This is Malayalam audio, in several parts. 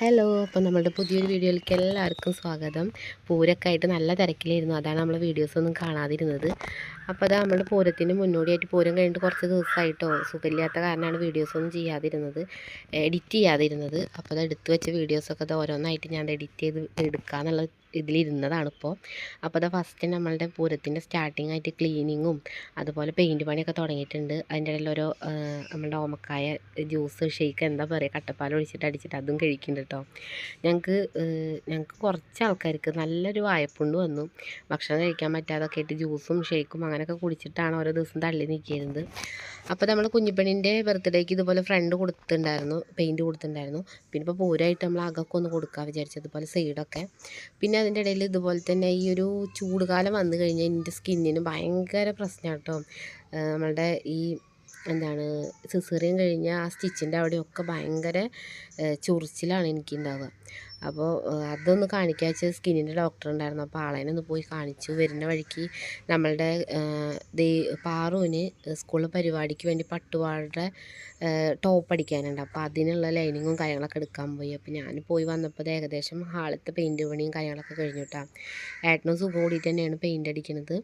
ഹലോ അപ്പോൾ നമ്മളുടെ പുതിയൊരു വീഡിയോയിലേക്ക് എല്ലാവർക്കും സ്വാഗതം. പൂരൊക്കെ ആയിട്ട് നല്ല തിരക്കിലായിരുന്നു. അതാണ് നമ്മൾ വീഡിയോസ് ഒന്നും കാണാതിരുന്നത്. അപ്പോൾ അത് നമ്മുടെ പൂരത്തിന് മുന്നോടിയായിട്ട് പൂരം കഴിഞ്ഞിട്ട് കുറച്ച് ദിവസമായിട്ടോ സുഖമില്ലാത്ത കാരണമാണ് വീഡിയോസൊന്നും ചെയ്യാതിരുന്നത്. എഡിറ്റ് ചെയ്യാതിരുന്നത്. അപ്പോൾ അത് എടുത്തു വെച്ച വീഡിയോസൊക്കെ അത് ഓരോന്നായിട്ട് ഞാൻ എഡിറ്റ് ചെയ്ത് എടുക്കാമെന്നുള്ള ഇതിലിരുന്നതാണ് ഇപ്പോൾ അപ്പോൾ അത് ഫസ്റ്റ് നമ്മളുടെ പൂരത്തിന്റെ സ്റ്റാർട്ടിംഗ് ആയിട്ട് ക്ലീനിങ്ങും അതുപോലെ പെയിന്റ് പണിയൊക്കെ തുടങ്ങിയിട്ടുണ്ട്. അതിന്റെ ഇടയിൽ ഓരോ നമ്മുടെ ഓമക്കായ ജ്യൂസ് ഷെയ്ക്ക് എന്താ പറയുക കട്ടപ്പാൽ ഒഴിച്ചിട്ട് അടിച്ചിട്ട് അതും കഴിക്കുന്നുണ്ട് കേട്ടോ. ഞങ്ങൾക്ക് ഞങ്ങൾക്ക് കുറച്ച് ആൾക്കാർക്ക് നല്ലൊരു വായ്പുണ്ട് വന്നു. ഭക്ഷണം കഴിക്കാൻ പറ്റാതൊക്കെ ആയിട്ട് ജ്യൂസും ഷെയ്ക്കും അങ്ങനെയൊക്കെ കുടിച്ചിട്ടാണ് ഓരോ ദിവസം തള്ളി നിൽക്കിയിരുന്നത് അപ്പോൾ നമ്മൾ കുഞ്ഞിപ്പണിന്റെ ബർത്ത്ഡേക്ക് ഇതുപോലെ ഫ്രണ്ട് കൊടുത്തിട്ടുണ്ടായിരുന്നു പെയിന്റ് കൊടുത്തിട്ടുണ്ടായിരുന്നു. പിന്നെ ഇപ്പോൾ പൂരമായിട്ട് നമ്മൾ അകമൊക്കെ ഒന്ന് കൊടുക്കാൻ വിചാരിച്ചത് അതുപോലെ സൈഡൊക്കെ. പിന്നെ അതിന്റെ ഇടയിൽ ഇതുപോലെ തന്നെ ഈ ഒരു ചൂടുകാലം വന്നു കഴിഞ്ഞാൽ എന്റെ സ്കിന്നിന് ഭയങ്കര പ്രശ്നമാണ് കേട്ടോ. നമ്മളുടെ ഈ എന്താണ് സിസേറിയൻ കഴിഞ്ഞ ആ സ്റ്റിച്ചിന്റെ അവിടെയൊക്കെ ഭയങ്കര ചൊറിച്ചിലാണ് എനിക്കുണ്ടാവുക. അപ്പോൾ അതൊന്ന് കാണിക്കാൻ വെച്ചാൽ സ്കിന്നിന്റെ ഡോക്ടർ ഉണ്ടായിരുന്നു. അപ്പോൾ ആളെ ഒന്ന് പോയി കാണിച്ചു. വരുന്ന വഴിക്ക് നമ്മളുടെ പാറുവിന് സ്കൂളിൽ പരിപാടിക്ക് വേണ്ടി പട്ടുപാടുടെ ടോപ്പ് അടിക്കാനുണ്ട്. അപ്പോൾ അതിനുള്ള ലൈനിങ്ങും കാര്യങ്ങളൊക്കെ എടുക്കാൻ പോയി. അപ്പോൾ ഞാൻ പോയി വന്നപ്പോൾ ഏകദേശം ഹാളത്തെ പെയിന്റ് പണിയും കാര്യങ്ങളൊക്കെ കഴിഞ്ഞു കേട്ടോ ഏട്ടനും സുഖം കൂടിയിട്ട് തന്നെയാണ് പെയിന്റ് അടിക്കുന്നത്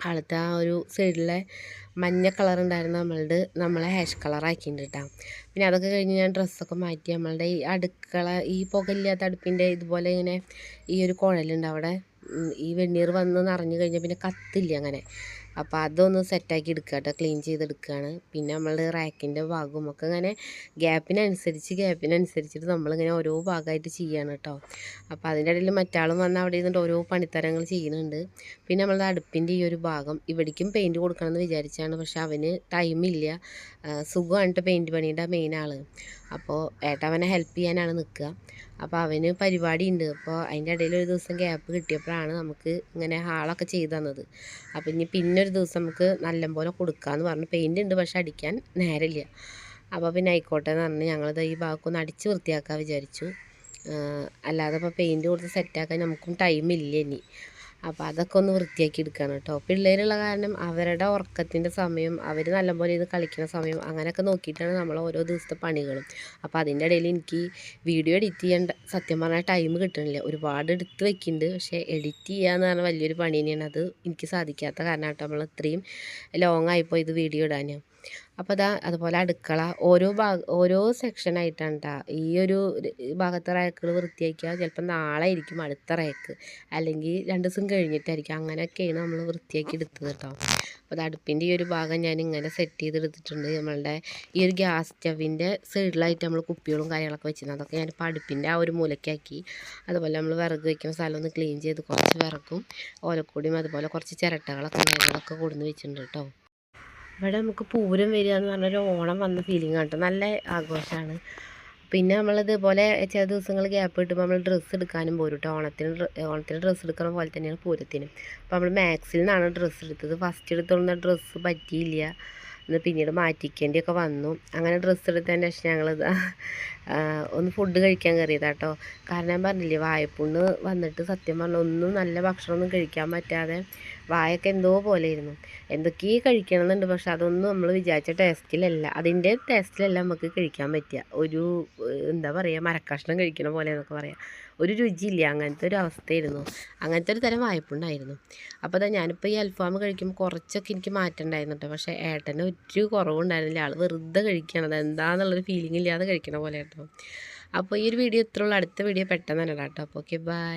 ആളത്തെ ആ ഒരു സൈഡിലെ മഞ്ഞ കളർ ഉണ്ടായിരുന്ന നമ്മളുടെ നമ്മളെ ഹാഷ് കളറാക്കിയിട്ടുണ്ട് കേട്ടോ പിന്നെ അതൊക്കെ കഴിഞ്ഞ് ഞാൻ ഡ്രസ്സൊക്കെ മാറ്റി നമ്മളുടെ ഈ അടുക്കള ഈ പുകയില്ലാത്ത അടുപ്പിന്റെ ഇതുപോലെ ഇങ്ങനെ ഈ ഒരു കുഴലുണ്ട് അവിടെ. ഈ വെണ്ണീർ വന്ന് നിറഞ്ഞു കഴിഞ്ഞാൽ പിന്നെ കത്തില്ല അങ്ങനെ. അപ്പോൾ അതൊന്ന് സെറ്റാക്കി എടുക്കുക കേട്ടോ ക്ലീൻ ചെയ്തെടുക്കുകയാണ് പിന്നെ നമ്മൾ റാക്കിന്റെ ഭാഗവും ഒക്കെ ഇങ്ങനെ ഗ്യാപ്പിനനുസരിച്ച് ഗ്യാപ്പിനനുസരിച്ചിട്ട് നമ്മളിങ്ങനെ ഓരോ ഭാഗമായിട്ട് ചെയ്യാണ് കേട്ടോ അപ്പോൾ അതിന്റെ ഇടയിൽ മറ്റാളും വന്ന് അവിടെ ഇരുന്നിട്ട് ഓരോ പണിത്തരങ്ങൾ ചെയ്യുന്നുണ്ട്. പിന്നെ നമ്മളുടെ അടുപ്പിന്റെ ഈ ഒരു ഭാഗം ഇവിടേക്കും പെയിന്റ് കൊടുക്കണമെന്ന് വിചാരിച്ചാണ്. പക്ഷെ അവന് ടൈമില്ല സുഖമാണ് പെയിന്റ് പണിയുടെ മെയിൻ ആൾ അപ്പോൾ ഏട്ടവനെ ഹെൽപ്പ് ചെയ്യാനാണ് നിൽക്കുക. അപ്പോൾ അവന് പരിപാടി ഉണ്ട് അപ്പോൾ അതിന്റെ ഇടയിൽ ഒരു ദിവസം ഗ്യാപ്പ് കിട്ടിയപ്പോഴാണ് നമുക്ക് ഇങ്ങനെ ഹാളൊക്കെ ചെയ്തു തന്നത്. അപ്പോൾ ഇനി പിന്നെ ഒരു ദിവസം നമുക്ക് നല്ലപോലെ കൊടുക്കാമെന്ന് പറഞ്ഞു. പെയിന്റ് ഉണ്ട് പക്ഷെ അടിക്കാൻ നേരമില്ല. അപ്പോൾ പിന്നെ ആയിക്കോട്ടെ എന്ന് പറഞ്ഞ് ഞങ്ങളത് ഈ ഭാഗമൊന്ന് അടിച്ച് വൃത്തിയാക്കാൻ വിചാരിച്ചു. അല്ലാതെ ഇപ്പോൾ പെയിന്റ് കൊടുത്ത് സെറ്റാക്കാൻ നമുക്കും ടൈമില്ല ഇനി. അപ്പോൾ അതൊക്കെ ഒന്ന് വൃത്തിയാക്കി എടുക്കണം കേട്ടോ. പിള്ളേരുള്ള കാരണം അവരുടെ ഉറക്കത്തിന്റെ സമയം അവർ നല്ലപോലെ ഇത് കളിക്കുന്ന സമയം അങ്ങനെയൊക്കെ നോക്കിയിട്ടാണ് നമ്മൾ ഓരോ ദിവസത്തെ പണികളും. അപ്പോൾ അതിന്റെ ഇടയിൽ എനിക്ക് വീഡിയോ എഡിറ്റ് ചെയ്യേണ്ട സത്യം പറഞ്ഞാൽ ടൈം കിട്ടണില്ല. ഒരുപാട് എടുത്ത് വെക്കുന്നുണ്ട് പക്ഷേ എഡിറ്റ് ചെയ്യുക എന്ന് പറഞ്ഞാൽ വലിയൊരു പണി തന്നെയാണ്. അത് എനിക്ക് സാധിക്കാത്ത കാരണം കേട്ടോ. നമ്മൾ ഇത്രയും ലോങ് ആയിപ്പോൾ ഇത് വീഡിയോ ഇടാൻ അപ്പോൾ അതാ അതുപോലെ അടുക്കള ഓരോ ഭാഗ ഓരോ സെക്ഷനായിട്ടാണ് കേട്ടോ ഈ ഒരു ഭാഗത്തെ റാക്കുകൾ വൃത്തിയാക്കിയാൽ ചിലപ്പോൾ നാളെ ആയിരിക്കും അടുത്ത റാക്ക് അല്ലെങ്കിൽ രണ്ട് ദിവസം കഴിഞ്ഞിട്ടായിരിക്കും. അങ്ങനെയൊക്കെയാണ് നമ്മൾ വൃത്തിയാക്കി എടുത്തത് കേട്ടോ അപ്പോൾ അത് അടുപ്പിന്റെ ഈ ഒരു ഭാഗം ഞാൻ ഇങ്ങനെ സെറ്റ് ചെയ്തെടുത്തിട്ടുണ്ട്. നമ്മളുടെ ഈ ഒരു ഗ്യാസ് സ്റ്റവിന്റെ സൈഡിലായിട്ട് നമ്മൾ കുപ്പികളും കാര്യങ്ങളൊക്കെ വെച്ചിരുന്നത് അതൊക്കെ ഞാനിപ്പോൾ അടുപ്പിന്റെ ആ ഒരു മൂലക്കാക്കി. അതുപോലെ നമ്മൾ വിറക് വയ്ക്കുന്ന സ്ഥലം ഒന്ന് ക്ലീൻ ചെയ്ത് കുറച്ച് വിറക്കും ഓലക്കൂടിയും അതുപോലെ കുറച്ച് ചിരട്ടകളൊക്കെ കാര്യങ്ങളൊക്കെ കൊടുന്ന് വെച്ചിട്ടുണ്ട് കേട്ടോ ഇവിടെ നമുക്ക് പൂരം വരിക എന്ന് പറഞ്ഞൊരു ഓണം വന്ന ഫീലിംഗ് കേട്ടോ. നല്ല ആഘോഷമാണ് പിന്നെ നമ്മൾ ഇതുപോലെ ചില ദിവസങ്ങൾ ഗ്യാപ്പ് കിട്ടുമ്പോൾ നമ്മൾ ഡ്രസ്സ് എടുക്കാനും പോരും കേട്ടോ. ഓണത്തിന് ഓണത്തിന് ഡ്രസ്സ് എടുക്കുന്ന പോലെ തന്നെയാണ് പൂരത്തിന്. അപ്പോൾ നമ്മൾ മാക്സിൽ നിന്നാണ് ഡ്രസ്സ് എടുത്തത്. ഫസ്റ്റ് എടുത്തുള്ള ഡ്രസ്സ് പറ്റിയില്ല. എന്ന് പിന്നീട് മാറ്റിക്കേണ്ടിയൊക്കെ വന്നു. അങ്ങനെ ഡ്രസ്സ് എടുത്തതിന്റെ ശേഷം ഞങ്ങൾ ഒന്ന് ഫുഡ് കഴിക്കാൻ കയറിയതാട്ടോ കാരണം ഞാൻ പറഞ്ഞില്ലേ വായ്പുണ്ണ് വന്നിട്ട് സത്യം പറഞ്ഞാൽ ഒന്നും നല്ല ഭക്ഷണമൊന്നും കഴിക്കാൻ പറ്റാതെ വായൊക്കെ എന്തോ പോലെ ഇരുന്നു എന്തൊക്കെയോ കഴിക്കണമെന്നുണ്ട്. പക്ഷെ അതൊന്നും നമ്മൾ വിചാരിച്ച ടേസ്റ്റിലല്ല. അതിന്റെ ടേസ്റ്റിലല്ല നമുക്ക് കഴിക്കാൻ പറ്റുക. ഒരു എന്താ പറയുക മരക്കഷ്ണം കഴിക്കണ പോലെ എന്നൊക്കെ പറയാം. ഒരു രുചിയില്ല. അങ്ങനത്തെ ഒരു അവസ്ഥയായിരുന്നു. അങ്ങനത്തെ ഒരു തരം വായ്പുണ്ടായിരുന്നു. അപ്പോൾ അതാ ഞാനിപ്പോൾ ഈ അൽഫാം കഴിക്കുമ്പോൾ കുറച്ചൊക്കെ എനിക്ക് മാറ്റം ഉണ്ടായിരുന്നു കേട്ടോ പക്ഷേ ഏട്ടന് ഒരു കുറവുണ്ടായിരുന്നില്ല. ആൾ വെറുതെ കഴിക്കണം എന്താണെന്നുള്ളൊരു ഫീലിംഗ് ഇല്ലാതെ കഴിക്കണ പോലെ കേട്ടോ അപ്പോൾ ഈ ഒരു വീഡിയോ ഇത്രയുള്ള അടുത്ത വീഡിയോ പെട്ടെന്ന് തന്നെ കേട്ടോ. അപ്പോൾ ഓക്കെ ബൈ